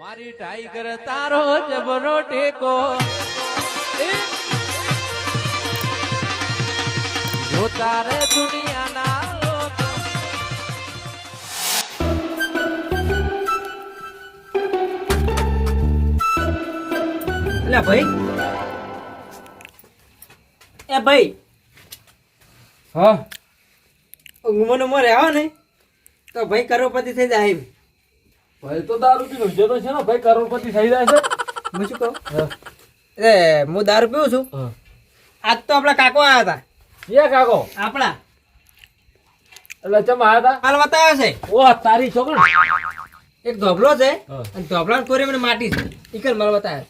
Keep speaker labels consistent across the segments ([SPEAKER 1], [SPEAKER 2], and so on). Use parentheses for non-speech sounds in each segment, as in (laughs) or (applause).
[SPEAKER 1] મારી ટાઈગર તારો જબરો ટેકો! જો તારે દુનિયાના
[SPEAKER 2] એટલે ભાઈ એ ભાઈ
[SPEAKER 3] હા
[SPEAKER 2] ઊંઘમાં ઉંમર આવો ને તો ભાઈ કરોડપતિ થઈ જાય એમ.
[SPEAKER 3] ભાઈ તો દારૂ પીનો તો છે ને ભાઈ કરોડપતિ થઈ જાય છે.
[SPEAKER 2] હું શું કહું? એ હું દારૂ પીવું છું? આજ તો આપણા કાકો આવ્યા હતા.
[SPEAKER 3] કાકો?
[SPEAKER 2] આપણા.
[SPEAKER 3] એટલે ચમ
[SPEAKER 2] હાલ બતાવ્યો છે.
[SPEAKER 3] ઓહ તારી છોકરી.
[SPEAKER 2] એક ધોબલો છે. અને ધોબલા કોરે મને માટી છે. ઈકર માલ બતાવ્યો.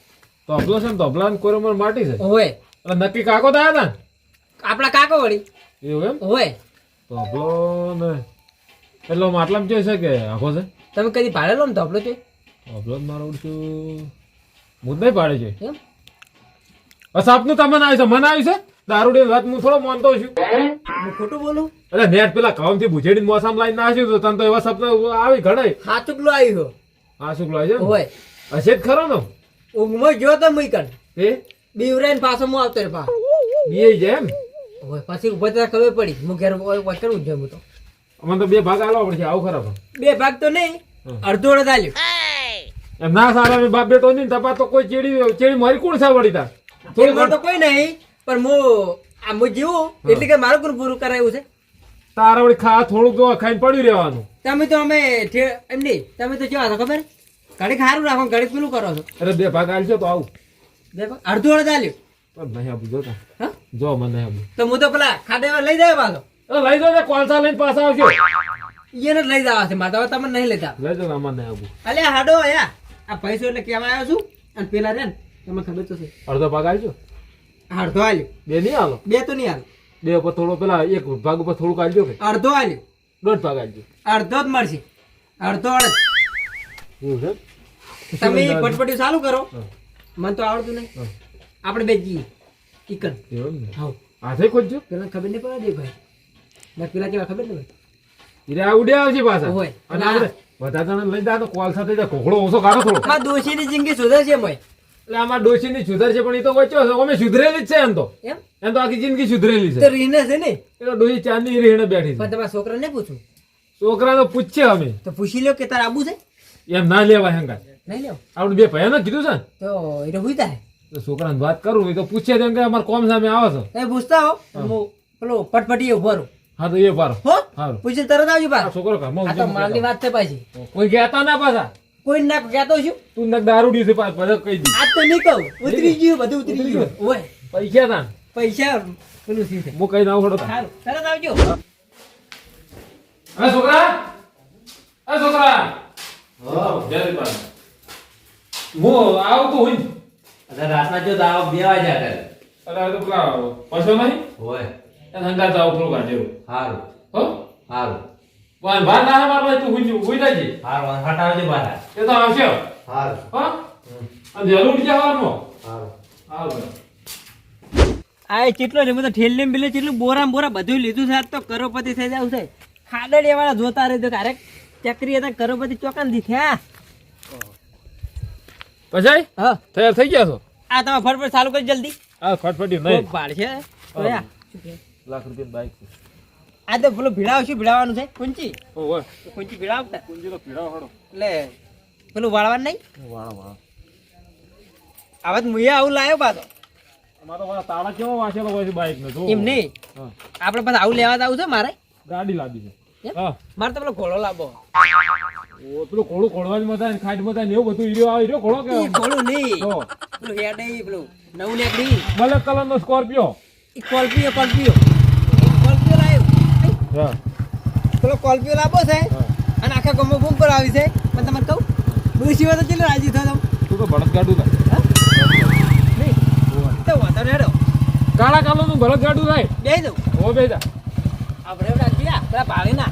[SPEAKER 3] તબલો છે ને તબલા કોરે કોરમર માટી છે? એટલે નક્કી કાકો તો હતા
[SPEAKER 2] આપણા કાકો વળી.
[SPEAKER 3] એવું એમ?
[SPEAKER 2] હોય
[SPEAKER 3] તબલો ને એટલો માટલામાં જે છે કે આખો છે?
[SPEAKER 2] તમે કદી ભાડેલો ને તો છે?
[SPEAKER 3] જ મારો ઓળખ્યો હું જ નહીં ભાડે છે
[SPEAKER 2] એમ
[SPEAKER 3] બસ આપનું તમને આવ્યું છે મને આવ્યું છે? દારૂડી વાત હું થોડો માનતો છું.
[SPEAKER 2] હું ખોટું બોલું?
[SPEAKER 3] અરે નેટ પેલા કામથી ભૂજેડી મોસમ લાઈન નાખ્યું તો તને તો એવા સપના આવી ઘણા
[SPEAKER 2] સાચું પેલું આવ્યું
[SPEAKER 3] હા શું છે?
[SPEAKER 2] હોય
[SPEAKER 3] હશે જ ખરો ને?
[SPEAKER 2] ઊંઘમાં જો તો મુઈ કર
[SPEAKER 3] તે
[SPEAKER 2] બીવરાઈને પાછો હું આવતો રે પા
[SPEAKER 3] બીએ જેમ
[SPEAKER 2] હોય પછી ઊભો ખબર પડી. હું ઘેર વચ્ચે જ તો.
[SPEAKER 3] અમને તો બે ભાગ આલવા પડશે આવું ખરાબ
[SPEAKER 2] બે ભાગ તો નહીં. અડધો અડધ આલ્યો.
[SPEAKER 3] એમ ના સારા બાપ બે તો નહીં તપા તો કોઈ ચેડી ચેડી મારી કોણ છે વળી
[SPEAKER 2] થોડી તો કોઈ નહીં પણ હું આ હું જીવું એટલે કે મારું કોણ પૂરું કરાયું છે.
[SPEAKER 3] તારા વળી ખા થોડુંક તો ખાઈને પડ્યું રહેવાનું.
[SPEAKER 2] તમે તો અમે એમ નહીં તમે તો કેવા છો ખબર? ઘડીક સારું રાખો ઘડીક પેલું કરો છો.
[SPEAKER 3] અરે બે ભાગ આલશો તો આવું.
[SPEAKER 2] બે ભાગ અડધો અડધ આલ્યો.
[SPEAKER 3] પણ નહીં આપું જો તો મને આપું.
[SPEAKER 2] તો હું તો પેલા ખાડે લઈ જાય પાછો.
[SPEAKER 3] લઈ જાવ કોલસા લઈને પાછા આવજો.
[SPEAKER 2] એને લઈ જવા છે મારે તમે નહીં લેતા
[SPEAKER 3] લઈ જાવ આમાં નહીં આવું.
[SPEAKER 2] અલે હાડો આયા આ પૈસો એટલે કેવા આવ્યો છું? અને પેલા રે ને તમને ખબર તો છે.
[SPEAKER 3] અડધો ભાગ આવજો
[SPEAKER 2] અડધો આલ્યો.
[SPEAKER 3] બે નહીં આલો?
[SPEAKER 2] બે તો નહીં હાલ
[SPEAKER 3] બે ઉપર થોડો પેલા એક ભાગ ઉપર થોડુંક આલજો કે?
[SPEAKER 2] અડધો આલ્યો.
[SPEAKER 3] દોઢ ભાગ આલજો.
[SPEAKER 2] અડધો જ મળશે. અડધો અડધ. તમે (laughs) પટપટી ચાલુ કરો. મને તો આવડતું નહીં. આપણે બે જઈએ. ચિકન.
[SPEAKER 3] હાથે ખોજજો
[SPEAKER 2] પેલા ખબર નહીં પડે દે ભાઈ. પેલા કેવા ખબર
[SPEAKER 3] આ ઉડ્યા આવશે પાછા.
[SPEAKER 2] હોય.
[SPEAKER 3] અને આપણે બધા જણા લઈ જાય તો કોલ સાથે કોકડો ઓછો કાઢો થોડો.
[SPEAKER 2] માં દોશીની જિંદગી સુધર છે મોય.
[SPEAKER 3] એટલે આમાં ડોશી ની સુધર છે પણ એ તો વચ્ચે છે અમે સુધરેલી જ છે એમ તો.
[SPEAKER 2] એમ?
[SPEAKER 3] એમ તો આખી જિંદગી સુધરેલી
[SPEAKER 2] તો
[SPEAKER 3] છે
[SPEAKER 2] રીને છે ને?
[SPEAKER 3] એટલે ડોશી ચાંદની રેહણે બેઠી
[SPEAKER 2] પણ તમારા છોકરાને પૂછું?
[SPEAKER 3] છોકરા તો પૂછશે અમે.
[SPEAKER 2] તો પૂછી લ્યો કે તારે આબુ છે?
[SPEAKER 3] એમ ના લેવાય હંગા
[SPEAKER 2] નહીં લેવા.
[SPEAKER 3] આપણે બે ભયા ને કીધું છે
[SPEAKER 2] તો એ તો પૂછતા
[SPEAKER 3] તો છોકરાને વાત કરું એ તો પૂછે તેમ કે અમારે કોમ સામે આવે છે.
[SPEAKER 2] એ પૂછતા હું. પેલો પટપટી ઊભો રહું.
[SPEAKER 3] હા તો એ પાર
[SPEAKER 2] હો?
[SPEAKER 3] હારું.
[SPEAKER 2] પૂછી તરત આવજો પાર
[SPEAKER 3] છોકરો ઘરમાં
[SPEAKER 2] આ તો માલની વાત છે પાછી.
[SPEAKER 3] કોઈ કહેતા ના પાછા?
[SPEAKER 2] કોઈ ના કહેતો છું
[SPEAKER 3] તું નક દારૂ છે પાછ પર કહી દી.
[SPEAKER 2] આ તો નહીં કહું. ઉતરી ગયું. બધું ઉતરી ગયું. ઓય.
[SPEAKER 3] પૈસા ના.
[SPEAKER 2] પૈસા પેલું સી છે?
[SPEAKER 3] હું કઈ ના ખડો
[SPEAKER 2] સારું તરત આવજો.
[SPEAKER 3] અરે છોકરા! અરે છોકરા! હા જલ્દી પાડ હું આવતું હોય ને.
[SPEAKER 1] અરે રાતના જો દાવ બે વાગ્યા કરે
[SPEAKER 3] અરે તો પેલા પૈસો નહીં?
[SPEAKER 1] હોય
[SPEAKER 3] હંગાત આવું થોડું કાઢેલું
[SPEAKER 1] હારું.
[SPEAKER 3] હો?
[SPEAKER 1] હારું.
[SPEAKER 3] વાન ભાર ના માર ભાઈ તું હુઈ હુઈ જાજે.
[SPEAKER 1] હારું હટાવજે બહાર
[SPEAKER 3] એ તો આવશે.
[SPEAKER 1] હારું.
[SPEAKER 3] હા? અને જરૂર જવાનું
[SPEAKER 1] હારું.
[SPEAKER 3] હાલ ભાઈ.
[SPEAKER 2] આ એ ચેટલો છે બધો ઠેલ ને બિલે કેટલું બોરા બોરા બધું લીધું છે આજ તો કરોડપતિ થઈ જાવ છે. ખાડડિયા વાળા જોતા રહે તો ક્યારેક ચક્રી હતા કરોપતિ ચોકાન દી થયા.
[SPEAKER 3] પછી
[SPEAKER 2] હા.
[SPEAKER 3] તૈયાર થઈ ગયા છો?
[SPEAKER 2] આ તમે ફટફટ ચાલુ કરી જલ્દી.
[SPEAKER 3] હા ફટફટી
[SPEAKER 2] કોક ભાડ છે.
[SPEAKER 3] લાખ રૂપિયા બાઈક છે.
[SPEAKER 2] આ તો પેલું ભીડાવશું ભીડાવાનું છે? કુંચી?
[SPEAKER 3] ઓ ઓય.
[SPEAKER 2] કુંચી ભીડાવતા?
[SPEAKER 3] કુંચી તો ભીડાવ હડો
[SPEAKER 2] એટલે પેલું વાળવાનું નહીં?
[SPEAKER 3] વાળા વાળા.
[SPEAKER 2] આવા તો મુએ આવું લાવ્યો પાછો.
[SPEAKER 3] અમારો વાળા તાળા કેવો વાંચેલો હોય છે બાઇક ને જો.
[SPEAKER 2] એમ નહીં?
[SPEAKER 3] હા.
[SPEAKER 2] આપણે પાસે આવું લેવા આવું છે મારે?
[SPEAKER 3] ગાડી લાવી છે. હા.
[SPEAKER 2] મારે તો પેલો ઘોડો લાવો
[SPEAKER 3] ઓ પેલું ઘોડો ઘોડવા જ મતા ખાટ મતા એવું બધું હીરો આવે હીરો ઘોડો કે
[SPEAKER 2] ઘોડું નહીં. પેલું હેડ એ પેલું નવું લેકડી
[SPEAKER 3] બ્લેક કલર નો સ્કોર્પિયો
[SPEAKER 2] સ્કોર્પિયો કોલ્પિયો કોલ્પિયો ઈ કોલ્પિયો લાવ્યો
[SPEAKER 3] હા
[SPEAKER 2] પેલો કોલ્પિયો લાવો છે? અને આખા ગમો બૂમ પર આવી છે. પણ તમને કહું હોય તો ચેટલો રાજી થયો
[SPEAKER 3] તું તો ભરત ગાડું થાય
[SPEAKER 2] તો વાંધો હેડો.
[SPEAKER 3] કાળા કાલો નું ભરત ગાડું થાય.
[SPEAKER 2] બે દઉં.
[SPEAKER 3] ઓ બેજા
[SPEAKER 2] આપણે એવડા ગયા પેલા પાળી ના.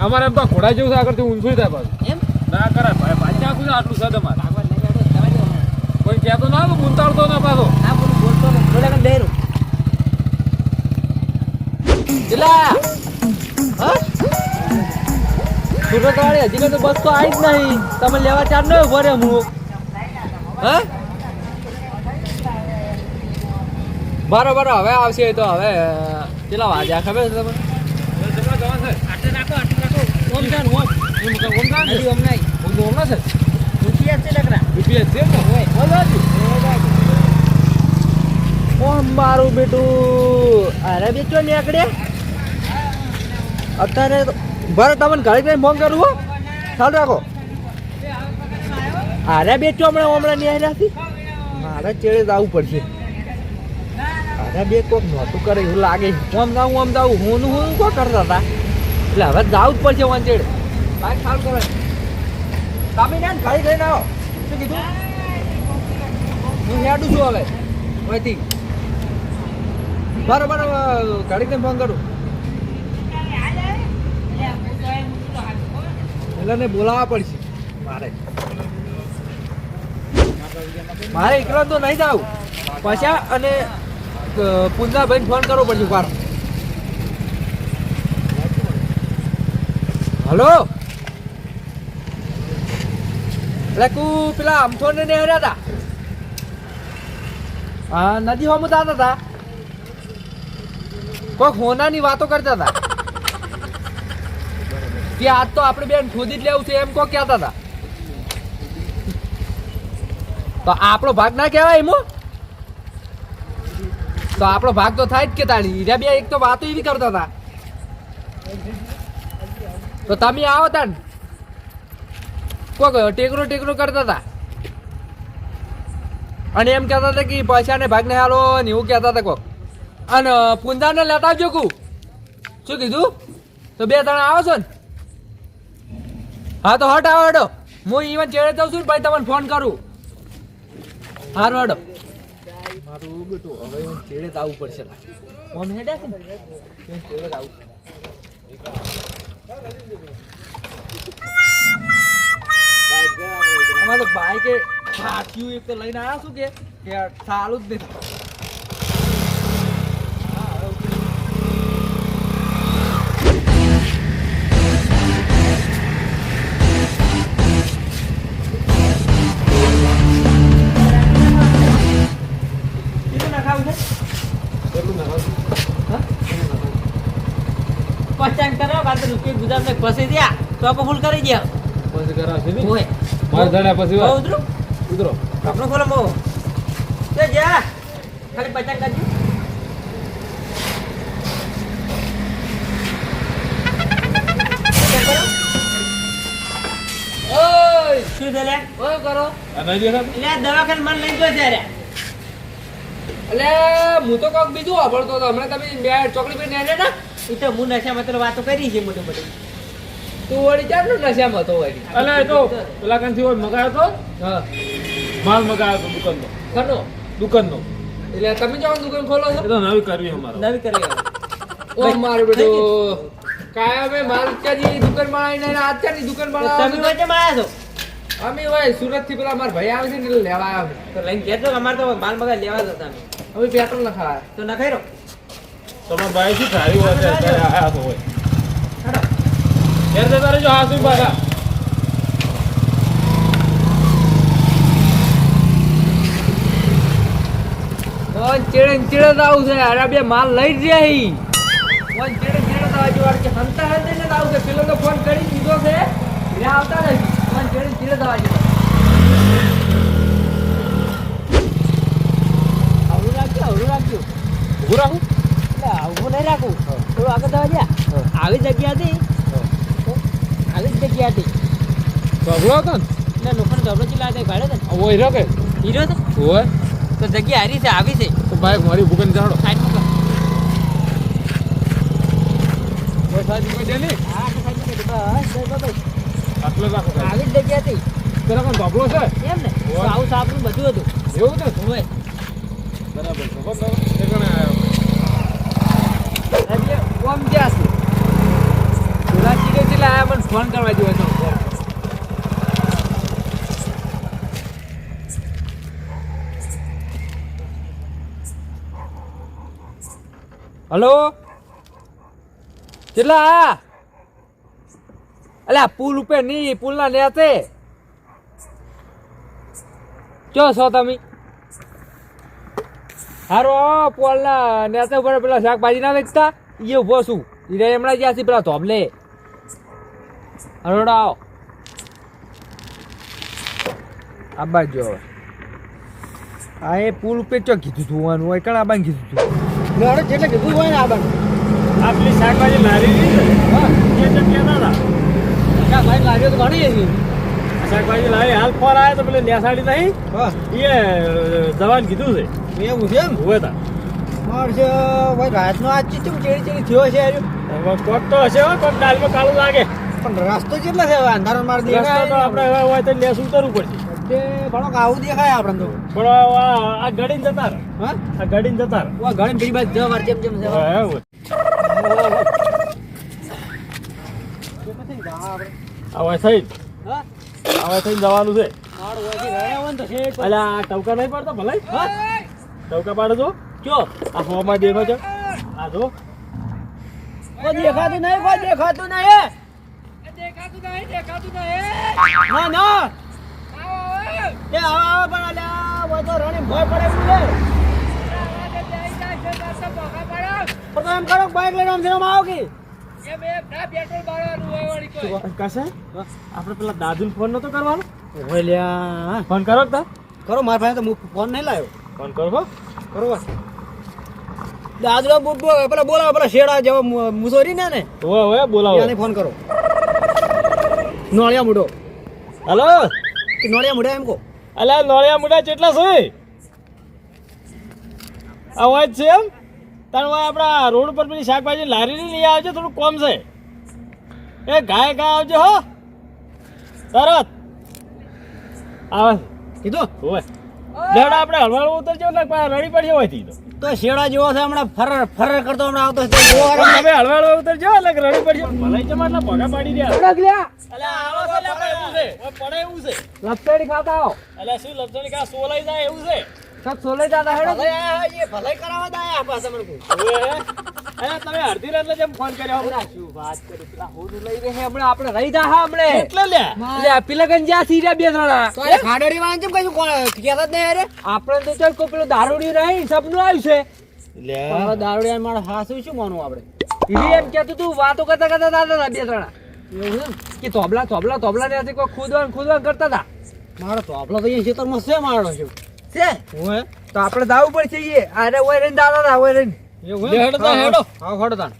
[SPEAKER 3] અમારે એમ તો ઘોડા જેવું છે આગળથી ઊંધું થાય પાછું.
[SPEAKER 2] એમ?
[SPEAKER 3] ના કરે ભાઈ ભાઈ આખું આટલું છે તમારે?
[SPEAKER 2] દો.
[SPEAKER 3] કોઈ કહેતો ના તો મુંતાડતો ના પાછો.
[SPEAKER 2] ના બોલું બોલતો ને બોલે કે ડેરું
[SPEAKER 1] ચલા
[SPEAKER 4] સુરત વાળી હજી તો બસ તો આવી જ નહીં. તમે લેવા ચાર ન ઊભો રે હું હા? બરો હવે આવશે તો. હવે કેટલા વાગ્યા? ખબર છે તમને? મારું બેટું. અરે બેચો નીકળે. અત્યારે ભરે તમને ઘરે કઈ ફોન કરું હો. ચાલ રાખો. અરે બેચો હમણાં હમણાં ન્યાય આવ્યા મારે ચેડે જવું પડશે. અરે બે કોક નહોતું કરે એવું લાગે. આમ જાઉં આમ જાઉં. હું હું કો કરતા હતા? એટલે હવે જવું જ પડશે વન ચેડે બાઈક ચાલુ કરે. તમે ને ઘરે લઈને આવો. શું કીધું? હું હેડું છું હવે. અહીંથી. બરાબર લઈને ફોન કરું. એટલે ને બોલાવવા પડશે. મારે. મારે એકલો તો નહીં જાવ પાછા અને પુંજાભાઈ ફોન કરવો પડશે વાર હલો? એટલે તું પેલા અમથો ને હર્યા હતા હા, નદી હોમ હતા. કોઈ હોનાની વાતો કરતા હતા. કે આજ તો આપણે બેન ખોદી જ લેવું છે, એમ કો કહેતા હતા. તો આપણો ભાગ ના કહેવાય એમાં તો આપણો ભાગ તો થાય જ કે તાળી હીરા બે એક તો વાતો એવી કરતા હતા. તો તમે આવો તાન કોક ટેકરો ટેકરો કરતા હતા. અને એમ કહેતા હતા કે પૈસાને ભાગ ને હાલો ને એવું કહેતા હતા કોક. અને પુંજાને લેતા આવજો કું. શું કીધું? તો બે ત્રણ આવો છો ને? હા તો હટ આવો હડો હું ઈવન ચેડે જાઉં છું ને ભાઈ તમને ફોન કરું. હાર હડો મારું બેટું હવે હું ચેડે જ આવવું પડશે. ફોન હેડે છે ને? ચેડે જ આવું. અમારે તો બાઈકે ફાટ્યું એક તો લઈને આવ્યા શું કે? સારું જ નહીં કાં ગુદામ ને ફસી દયા તો આપણે ફૂલ કરી દે
[SPEAKER 3] પછી કરાવશે ને
[SPEAKER 4] ઓય.
[SPEAKER 3] માર ધણા પછી વા
[SPEAKER 4] ઉતરો.
[SPEAKER 3] ઉતરું.
[SPEAKER 4] આપણો ખોલો બહુ. તે જા. ખાલી પચાસ કરજો. ઓય. શું છે લે ઓય કરો? એટલે દવાખાને મન લઈ ગયો ત્યારે
[SPEAKER 1] એટલે હું તો કોક બીજું વાપરતો હતો. હમણાં તમે બે ચોકડી પર નેને ના
[SPEAKER 4] એ તો હું નશામાં તો વાતો કરી છે મોટી મોટી
[SPEAKER 1] તું વળી ચાલુ નશામાં હતો વળી?
[SPEAKER 3] અલે તો પેલા કાંથી હોય મગાયો તો?
[SPEAKER 1] હા.
[SPEAKER 3] માલ મગાયો તો દુકાનનો.
[SPEAKER 1] ખરો
[SPEAKER 3] દુકાનનો.
[SPEAKER 1] એટલે તમે જાઓ દુકાન ખોલો છો?
[SPEAKER 3] એ તો નવી કરવી અમારે.
[SPEAKER 4] નવી કરવી
[SPEAKER 1] ઓ મારું બેટું. કાયમે માલ ક્યાંથી દુકાનમાં આજ ક્યાંની દુકાન
[SPEAKER 4] તમે
[SPEAKER 1] બનાવવા
[SPEAKER 4] વચ્ચે માં છો?
[SPEAKER 1] અમે હોય સુરતથી પેલા અમાર ભાઈ આવે છે ને એટલે લેવા આવ્યા
[SPEAKER 4] તો લઈને કહેતો કે અમારે તો માલ મગા લેવા જતા અમે.
[SPEAKER 1] પેટ્રોલ નખાવા
[SPEAKER 4] તો નખાઈ ખાઈ રહો
[SPEAKER 3] તમારા ભાઈ શું થારી હોય છે? અત્યારે હોય.
[SPEAKER 4] હેડો.
[SPEAKER 3] ઘેર જતા રહેજો હા શું પાછા.
[SPEAKER 1] ચેડે ચેડે જ આવું છે. અરે બે માલ લઈ જ રહી ઓન ચેડે ને ચેડે જ આવજો વાળ કે હંતા હંતે ને જ આવું છે. પેલો તો ફોન કરી દીધો છે. રે આવતા નથી ઓન ચેડે ને ચેડે જ. આવજો
[SPEAKER 4] આવડું રાખજો આવડું રાખજો.
[SPEAKER 3] રાખું?
[SPEAKER 4] આવું નહીં રાખું. થોડું આગળ થવા દે. આવી જગ્યા હતી આવી જ જગ્યા હતી
[SPEAKER 3] સગડો હતો ને
[SPEAKER 4] લોકોને ધબલો ચીલા હતા ગાડ્યો હતો
[SPEAKER 3] ઓ હીરો કે?
[SPEAKER 4] હીરો હતો
[SPEAKER 3] હોય
[SPEAKER 4] તો જગ્યા હારી છે આવી છે.
[SPEAKER 3] તો બાઈક મારી ઊભું. દે
[SPEAKER 4] હા તો સાઈડમાં કર. બસ, બસ, બસ, બસ.
[SPEAKER 3] આટલો રાખો
[SPEAKER 4] આવી જ જગ્યા હતી
[SPEAKER 3] પેલા કોણ ધોબળો છે?
[SPEAKER 4] એમ ને? તો. આવું સાપનું બધું હતું.
[SPEAKER 3] એવું ને
[SPEAKER 4] હોય
[SPEAKER 3] બરાબર આવ્યો
[SPEAKER 1] આજે ઓમ જ્યાં છે. ચીડે ચીડે આયા કરવા જેવો હતો
[SPEAKER 4] હલો? કેટલા આયા
[SPEAKER 1] અલ્યા પુલ ઉપર નહીં પુલ ના નેતે ચો છો તમે? હારો પોલના ના ઉપર પેલા શાકભાજી ના વેચતા? એ ઊભો છું. ઈરે રે હમણાં છે પેલા ધોબલે. હરોડા આવો. આ બાજુ હવે આ એ પુલ ઉપર ચો કીધું તું હોવાનું હોય કણ આબાને કીધું તું?
[SPEAKER 4] લેડો જેટલે કીધું હોય ને આબાને
[SPEAKER 5] આ પેલી શાકભાજી લારી રહી ને? કહેતા હતા.
[SPEAKER 4] શાકભાજી લાવ્યો તો ઘણી હતી
[SPEAKER 5] શાકભાજી લાવી હાલ ફોર આવ્યો તો પેલી નેસાડી નહીં?
[SPEAKER 4] હા.
[SPEAKER 5] એ જવાન કીધું છે.
[SPEAKER 4] એવું છે એમ?
[SPEAKER 5] હોય તા.
[SPEAKER 4] છે ભાઈ રાતનો આજ ચીચું ચેડી ચેડી થયો છે.
[SPEAKER 5] હવે કોક તો હશે કોક દાલમાં કાળું લાગે.
[SPEAKER 4] પણ રસ્તો કેટલો છે હવે? અંધારો માર
[SPEAKER 5] રસ્તો તો આપણે હવે હોય તો લેસ ઉતરવું પડશે.
[SPEAKER 4] તે ભણો આવું દેખાય આપણે તો.
[SPEAKER 5] પણ આ ગડીને જતા
[SPEAKER 4] હા?
[SPEAKER 5] આ ગડીને જતા
[SPEAKER 4] ઓ ઘણી બીજી બાજુ જવા જેમ જેમ જવા
[SPEAKER 5] હા, હા આ હોય થઈ.
[SPEAKER 4] હા?
[SPEAKER 5] આ હોય થઈને જવાનું છે. અલ્યા ટવકા નહીં પડતો ભલે
[SPEAKER 4] હા?
[SPEAKER 5] ટવકા પાડો છો?
[SPEAKER 4] ચો
[SPEAKER 5] આ ફોમાં દેખો છો. આ જો.
[SPEAKER 4] કોઈ દેખાતું નહીં કોઈ દેખાતું નહીં ના ના. એ આવા પણ અલ્યા હોય તો રણી ભય પડે તો એમ કરો બાઈક લઈને આમ આવો કે?
[SPEAKER 5] આપણે પેલા દાદુ ફોન નતો કરવાનો? ફોન કરો તો?
[SPEAKER 4] કરો મારા પાસે તો હું ફોન નહીં લાવ્યો.
[SPEAKER 5] ફોન કરો.
[SPEAKER 4] કરો દાદરા બુટ પેલા બોલાવો પેલા શેડા જેવો મુસોરી ને ને
[SPEAKER 5] હોય હોય બોલાવો.
[SPEAKER 4] એને ફોન કરો. નોળિયા મુડો.
[SPEAKER 5] હલો?
[SPEAKER 4] કે નોળિયા મુડા એમ કહો.
[SPEAKER 5] અલ્યા નોળિયા મુડા કેટલા છે? અવાજ છે એમ. વાય આપણા રોડ પર પેલી શાકભાજી લારી લઈ આવજો થોડું કોમ છે. એ ગાય ગાય આવજો હો. તરત. આવે.
[SPEAKER 4] કીધું?
[SPEAKER 5] ઓવે લેવડા આપણે ઉતર ઉતરજો ને પાછા રડી પડશે હોયથી તો.
[SPEAKER 4] તો શેડા જેવો છે હમણાં ફરર ફરર કરતો હમણાં આવતો છે
[SPEAKER 5] પણ. તમે હળવાળું ઉતરજો એટલે રડી પડશે ભલાઈ જમા એટલે ભગા પાડી રહ્યા. અલ્યા આવો છે એટલે એવું છે. પડે એવું છે.
[SPEAKER 1] લપસેડી ખાતા આવો.
[SPEAKER 5] એટલે શું લપસણી કા સોલાઈ જાય એવું છે.
[SPEAKER 1] સબ સોલાઈ જાતા હેડો.
[SPEAKER 4] ભલાઈ કરાવવા દાયા પાસે પાછા મને કોઈ.
[SPEAKER 5] તમે અડધી રાત જેમ ફોન કર્યો
[SPEAKER 1] શું વાત કરું? પેલા હોનું લઈ રહે હમણાં. આપણે રહી જા હા હમણે.
[SPEAKER 5] એટલે લ્યા
[SPEAKER 1] એટલે આ જ્યાં સીર્યા બે જણા?
[SPEAKER 4] ખાડોડી વાળાને કેમ કશું કહેતા જ નહીં અરે?
[SPEAKER 1] આપણે તો ચાલ કોઈ પેલો દારૂડિયું નહીં સપનું આવ્યું છે
[SPEAKER 4] દારૂડિયા મારો હાસુ શું માનવું આપણે?
[SPEAKER 1] એમ કહેતું તું વાતો કરતા કરતા દાદા હતા બે જણા.
[SPEAKER 4] એવું
[SPEAKER 1] કે તોબલા તોબલા તોબલા ને કોઈ ખુદવાન ખુદવાન કરતા હતા?
[SPEAKER 4] મારો તો તો અહીંયા ખેતરમાં છે મારો છે.
[SPEAKER 1] છે? તો આપણે દાવું પડશે અરે ઓય રહીને દાદા ઓય રહીને.
[SPEAKER 4] એવું
[SPEAKER 5] હેડો હેડો.
[SPEAKER 4] હા હડો તાન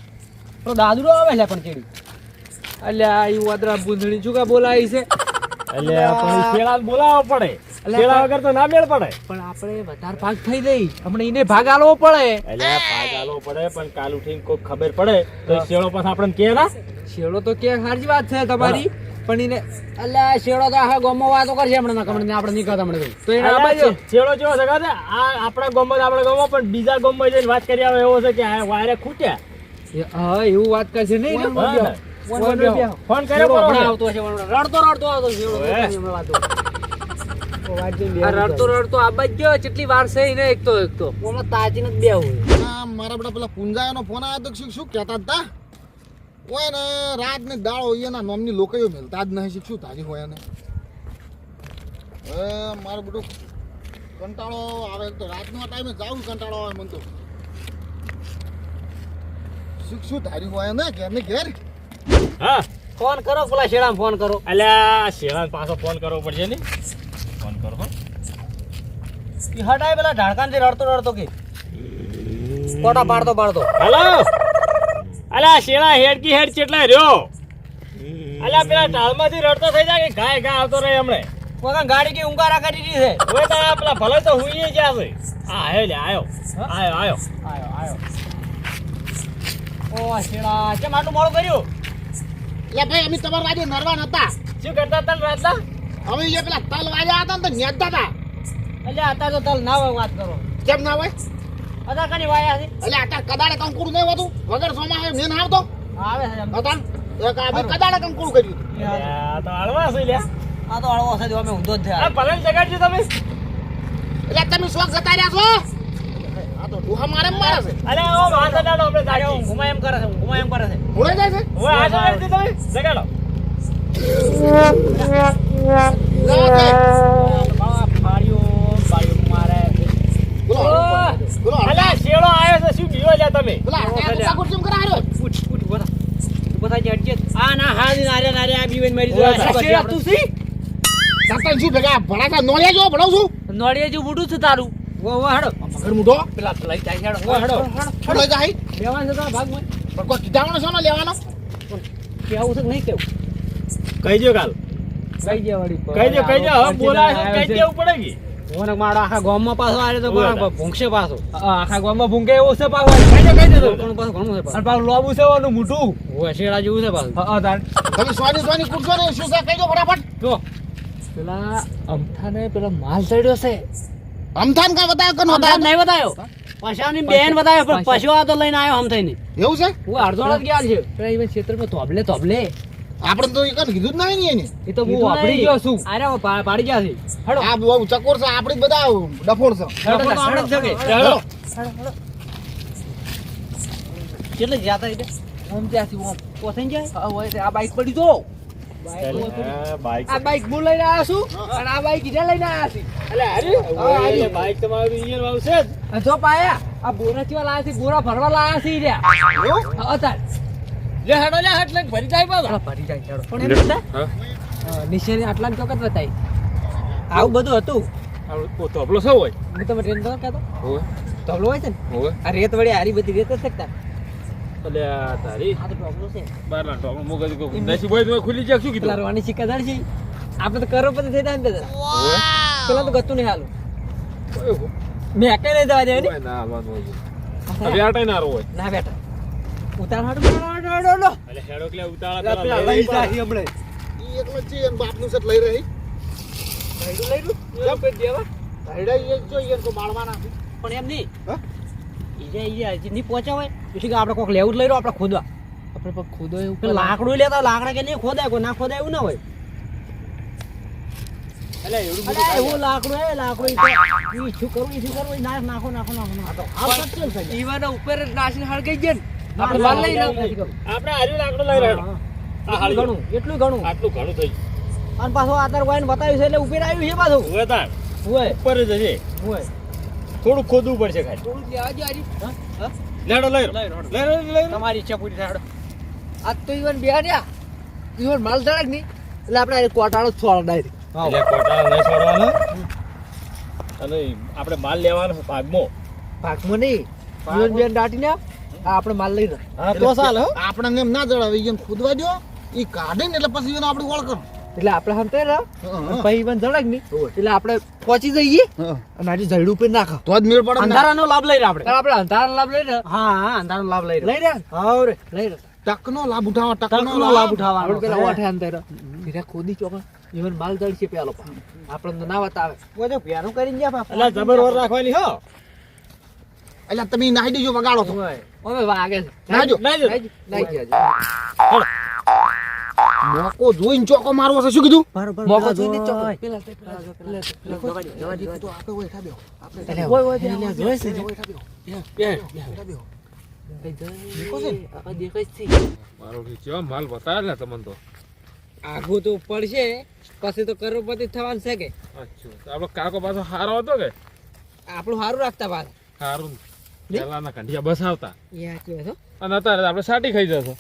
[SPEAKER 4] તો દાદુડો આવે છે પણ ચેડી
[SPEAKER 1] અલ્યા ઈ વાદરા બુંદણી ચૂકા બોલાવી છે?
[SPEAKER 5] અલ્યા પણ ઈ શેળા બોલાવવો પડે.
[SPEAKER 1] અલ્યા,
[SPEAKER 5] વગર તો ના મેળ પડે.
[SPEAKER 1] પણ આપણે વધારે ભાગ થઈ જઈ. હમણાં એને ભાગ આલવો પડે.
[SPEAKER 5] અલ્યા ભાગ આલવો પડે પણ કાલ ઉઠીને કોઈ ખબર પડે. તો શેળો પાછા આપણને કે ના?
[SPEAKER 1] શેડો તો કે સારી વાત છે તમારી. પણ એને
[SPEAKER 4] અલ્યા શેડો તો આખા ગોમો વાતો કરશે હમણાં કમણે આપણે નહીં કરતા હમણાં
[SPEAKER 1] તો. એને આબાજો
[SPEAKER 5] શે- જેવો છે ખબર આ આપણા ગોમો આપણા ગામમાં પણ બીજા ગોમો જઈને વાત કરી આવે એવો છે કે આ વાયરે ખૂટ્યા.
[SPEAKER 1] હા એવું વાત કરશે નહીં ને?
[SPEAKER 5] ને?
[SPEAKER 1] ફોન
[SPEAKER 5] કર્યો પણ
[SPEAKER 4] આવતો છે રડતો રડતો આવતો શેડો
[SPEAKER 1] રડતો રડતો આબા જ ગયો કેટલી વાર છે એને એક તો એક તો.
[SPEAKER 4] છે. હમણાં તાચીને જ
[SPEAKER 6] મારા બધા પેલા પુંજાયાનો ફોન આવ્યો તો શું શું કહેતા હતા? હોય ને રાત ને દાળ હોય એના નોમની લોકો મેલતા. જ નહીં શું તાજી હોય ને મારું બધું કંટાળો આવે તો રાતનો ટાઈમે જાવું કંટાળો આવે મને તો. શું શું ધારી હોય ને ઘેર ને ઘેર.
[SPEAKER 5] હા.
[SPEAKER 4] ફોન કરો પેલા શેડામાં ફોન કરો.
[SPEAKER 5] અલ્યા શેળાને પાછો ફોન કરવો પડશે ને? ફોન કરો હો.
[SPEAKER 4] હટાય પેલા ઢાળકાનથી રડતો રડતો કે. કોટા પાડતો પાડતો.
[SPEAKER 5] હેલો. અલ્યા શેળા હેડકી હેડ ચેટલા રહ્યો? અલ્યા પેલા ટાળમાંથી રડતો થઈ જાય કે ગાય ગાય આવતો રહે હમણે?
[SPEAKER 4] વગર ગાડી કે ઉંગારા કરી દીધી છે?
[SPEAKER 5] હવે તો પેલા ભલે તો હુઈએ જ્યાં છે આ હે લે આયો. આયો આયો.
[SPEAKER 4] આયો આયો. ઓ શેડા કેમ આટલું મોડું કર્યું?
[SPEAKER 6] એટલે ભાઈ અમે તમારા બાજુ નરવા નતા.
[SPEAKER 5] શું કરતા તલ રાતના?
[SPEAKER 6] જે એ પેલા તલ વાજા હતા ને તો નેતા હતા.
[SPEAKER 4] એટલે અત્યારે તો તલ ના હોય વાત કરો.
[SPEAKER 6] કેમ ના હોય?
[SPEAKER 4] અત્યારે કની વાયા છે?
[SPEAKER 6] એટલે અત્યારે કદાડે કંકુડું નહીં હોતું? વગર સોમાં મેન આવતો
[SPEAKER 4] આવે છે.
[SPEAKER 6] હતા એક આ કદાડે કંકુડું કર્યું.
[SPEAKER 5] આ તો હળવા છે લ્યા.
[SPEAKER 4] આ તો હળવો છે અમે ઊંધો જ થયા.
[SPEAKER 5] ભલે ને જગાડજો તમે.
[SPEAKER 6] એટલે તમે શોખ જતા રહ્યા છો? આ તો ડોહા મારે ને મારે છે.
[SPEAKER 5] અલ્યા ઓ આપણે જાગી
[SPEAKER 4] હું ઘુમા એમ કરે છે હું ઘુમા એમ કરે છે.
[SPEAKER 6] ભૂલાઈ જાય છે?
[SPEAKER 5] હવે આ જગાડી તમે. જગાડો
[SPEAKER 3] બાવા ફાડ્યો ફાડ્યો મારે
[SPEAKER 6] બોલો બોલો
[SPEAKER 3] અલા શેળો આવ્યો છે શું બીવો લ્યા તમે?
[SPEAKER 6] બોલા આ તો કેમ કરાયો
[SPEAKER 1] ઉઠ ઉઠ બધા બધા જડજે
[SPEAKER 3] આ ના હા ની નારે નારે આ બીવેન મરી
[SPEAKER 1] ઓય,
[SPEAKER 3] જાય
[SPEAKER 1] તું સી
[SPEAKER 6] સાતન શું ભેગા ભણાતા નોળિયા જો ભણાવ છું?
[SPEAKER 1] નળિયા જેવું મોટું છે તારું. વો વો હાડો.
[SPEAKER 6] મગર મુઢો.
[SPEAKER 1] પેલા લઈ જાય હેડો. વો હાડો.
[SPEAKER 6] છોડો જાય?
[SPEAKER 1] લેવાનું તારા ભાગમાં.
[SPEAKER 6] પણ કોઈ કીધાણો છો ને લેવાનો?
[SPEAKER 1] કેવું છે કે નહીં કેવું
[SPEAKER 3] કહી દો કાલ.
[SPEAKER 1] કઈ દે વળી.
[SPEAKER 3] કહી દો કહી દો હવે બોલાય કહી દેવું પડે કે?
[SPEAKER 1] ઓને મારો આખા ગામમાં પાછો આરે તો
[SPEAKER 3] ઓય.
[SPEAKER 1] કોણ પાછો.
[SPEAKER 3] આખા ગામમાં ભૂંગે એવો છે પાછો કહી દો દો
[SPEAKER 1] કોણ પાછો ઘણું છે પાછો.
[SPEAKER 3] પાછો લોબુ છે ઓનું મોઢું?
[SPEAKER 1] ઓય શેડા જેવું છે પાછો.
[SPEAKER 3] હા તાર.
[SPEAKER 6] તમે સોની સોની કૂદશો ને શું છે? કહી દો ફટાફટ.
[SPEAKER 3] જો.
[SPEAKER 1] પેલા અમથાને પેલા માલ ચડ્યો છે.
[SPEAKER 6] અમથાન કા બતાયો
[SPEAKER 1] કોણ
[SPEAKER 6] બતાયો
[SPEAKER 1] નહીં બતાયો પશાની બેન બતાયો પણ પશુ આ તો લઈને આવ્યો આમ થઈને
[SPEAKER 6] એવું છે?
[SPEAKER 1] હું અડધો જ ગયા છે. પેલા ઈવન ક્ષેત્રમાં તોબલે તોબલે.
[SPEAKER 6] આપણે તો એક કીધું જ નહીં ને એને.
[SPEAKER 1] એ તો હું વાપરી ગયો છું. અરે પાડી ગયા છે. હડો
[SPEAKER 6] આ બહુ ચકોર છે આપણે બધા ડફોડ છે.
[SPEAKER 1] તો આપણે છે કે
[SPEAKER 3] હેડો.
[SPEAKER 1] કેટલે જાતા એટલે ઓમ ત્યાંથી ઓમ. પોસાઈ જાય હવે આ બાઈક પડી તો આ બાઈક હું લઈને આવ્યો છું અને આ બાઈક ઈજા લઈને આવ્યા છે.
[SPEAKER 3] અલે બાઈક તમારું ઇન્જિન વાળું છે જો.
[SPEAKER 1] પાયા આ બોરા ચેવા લાયા છે? બોરા ભરવા લાયા છે
[SPEAKER 3] લે હેડો લે હેડ લઈને ભરી જાય પાછો.
[SPEAKER 1] ભરી જાય ચાલો પણ એમ હતા નિશાની આટલા ચોકત આવું બધું હતું.
[SPEAKER 3] તબલો શું હોય.
[SPEAKER 1] હું તમે ટ્રેન તો કહેતો?
[SPEAKER 3] હોય.
[SPEAKER 1] તબલો હોય છે ને?
[SPEAKER 3] હોય.
[SPEAKER 1] આ રેત વળી હારી બધી રેત જ શકતા
[SPEAKER 3] અલે તારી.
[SPEAKER 1] આ તો ટોપલો છે.
[SPEAKER 3] બારના ટોપલો મગજ કોઈ નસીબ હોય તો ખુલી જાય શું
[SPEAKER 1] પેલા
[SPEAKER 3] કીધું
[SPEAKER 1] રોવાની સિક્કા ધડ છે. આપણે તો કરોડપતિ થઈ જાય ને? પેલા તો ગતું નહીં હાલું મેં કઈ નહીં જવા દે
[SPEAKER 3] ના. હવે આ ટાઈ નારો હોય.
[SPEAKER 1] ના બેટા. ઉતાર હાડું હાડો, હાડો, હાડો. હેડો
[SPEAKER 3] એટલે ઉતાળા
[SPEAKER 1] પેલા
[SPEAKER 3] પેલા
[SPEAKER 1] લઈ.
[SPEAKER 6] ઈ એકલો છે રહી.
[SPEAKER 1] લઈ લઈ લઉં. કેમ કરી દેવા?
[SPEAKER 6] ભાઈડા ઈ જો ઈ
[SPEAKER 1] પણ એમ નહીં.
[SPEAKER 6] હા?
[SPEAKER 1] ઈજા ઈજા હજી નહીં પહોંચ્યા એટલે કે આપણે કોક લેવું જ લઈ રહ્યો આપણે ખોદવા.
[SPEAKER 6] આપણે પણ ખોદો એવું
[SPEAKER 1] લાકડું લેતા લાકડા કે નહીં ખોદાય કોઈ ના ખોદાય એવું ના હોય. છે ઉપર જ નાસીને હળગાઈ ગયા ને. આપણે માલ લઈ
[SPEAKER 3] આપણે હાર્યું લાકડું લઈ રહ્યો આ
[SPEAKER 1] ઘણું એટલું ઘણું.
[SPEAKER 3] આટલું ઘણું થઈ
[SPEAKER 1] અને પાછો આધાર વાયન બતાવ્યું છે એટલે ઉપર આવ્યું છે પાછું.
[SPEAKER 3] હવે તાર.
[SPEAKER 1] હોય
[SPEAKER 3] ઉપર જ હશે.
[SPEAKER 1] હોય
[SPEAKER 3] થોડું ખોદવું પડશે ખાલી.
[SPEAKER 1] થોડું લેવા દે હારી. હા?
[SPEAKER 3] લેડો લઈ
[SPEAKER 1] લઈ.
[SPEAKER 3] લઈ.
[SPEAKER 1] તમારી ઈચ્છા પૂરી થાય. આજ તો ઈવન બેહાડ્યા ઈવન માલ ધડક નહીં? એટલે આપણે કોટાળો છોડ ડાયરી
[SPEAKER 3] એટલે કોટાળો નહીં છોડવાનો. અને આપણે માલ લેવાનો ભાગમો.
[SPEAKER 1] ભાગમાં નહીં. ઈવન બેન દાટીને આપણે માલ લઈ રહ્યો.
[SPEAKER 3] હા તો ચાલ હો.
[SPEAKER 6] આપણને એમ ના જણાવે એમ ખુદવા દો ઈ કાઢે ને એટલે પછી એને આપણે ઓળખ
[SPEAKER 1] એટલે આપણે હંતે રહ્યો. પછી પણ ધડક નહીં. એટલે આપણે પહોંચી જઈએ. અને આજે જઈડું ઉપર નાખો.
[SPEAKER 6] તો જ મેળ પડે ને.
[SPEAKER 1] અંધારાનો લાભ લઈ રહ્યા આપણે આપણે અંધારાનો લાભ લઈ રહ્યા. હા હા અંધારાનો લાભ લઈ લઈ રહ્યા? હા રે લઈ રહ્યા.
[SPEAKER 6] ટકનો લાભ ઉઠાવો ટકનો
[SPEAKER 1] લાભ. ઉઠાવવાનો
[SPEAKER 6] આપણે
[SPEAKER 1] પેલા ઓઠે અંતર ધીરે ખોદી ચોકન ઈવન માલ દળ છે પેલો આપણે તો ના વાત આવે ઓજો પ્યાનું કરીને ગયા બાપ.
[SPEAKER 3] એટલે જબર ઓર રાખવાની હો.
[SPEAKER 6] એટલે તમે નાહી દેજો વગાડો તો.
[SPEAKER 1] ઓમે વાગે છે
[SPEAKER 6] મોકો જોઈને ચોકો મારવો છે શું કીધું
[SPEAKER 1] મોકો જોઈને ચોકો પેલા આગું તો પડશે પછી તો કરોડપતિ થવાનું છે કે
[SPEAKER 3] અચ્છા આપણો કાકો પાછો સારો હતો કે
[SPEAKER 1] આપણું સારું રાખતા બાર
[SPEAKER 3] સારું પેલાના કંઠિયા બસાવતા
[SPEAKER 1] એ સાચી
[SPEAKER 3] અને અત્યારે આપણે સાટી ખાઈ જશો.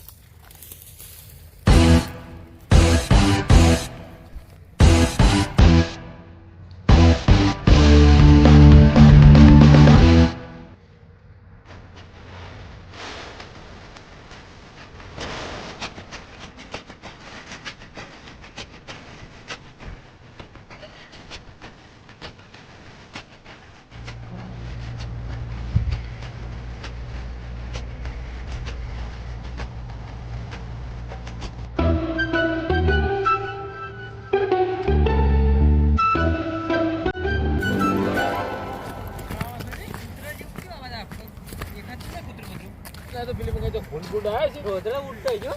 [SPEAKER 3] એટલે તો પેલી ફૂલ ફૂલ આવે છે
[SPEAKER 1] રોદરા ઉડતા જો.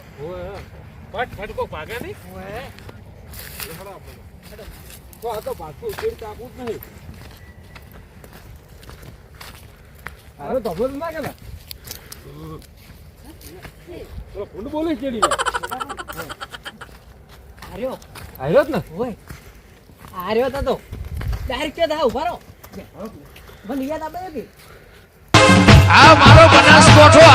[SPEAKER 3] ફટ ફટ કોક ભાગે નહીં. તો આ તો પાછું ઉકેડ તાકું જ નહીં. અરે ધબલો ને. તો ફૂલ બોલી ચડી
[SPEAKER 4] આર્યો
[SPEAKER 3] આવ્યો જ ને?
[SPEAKER 4] ઓય. આર્યો તો તો. ડાયરેક્ટ કે દા ઊભા રહો. મને યાદ આવે કે
[SPEAKER 7] આ મારો બનાસકોઠો આ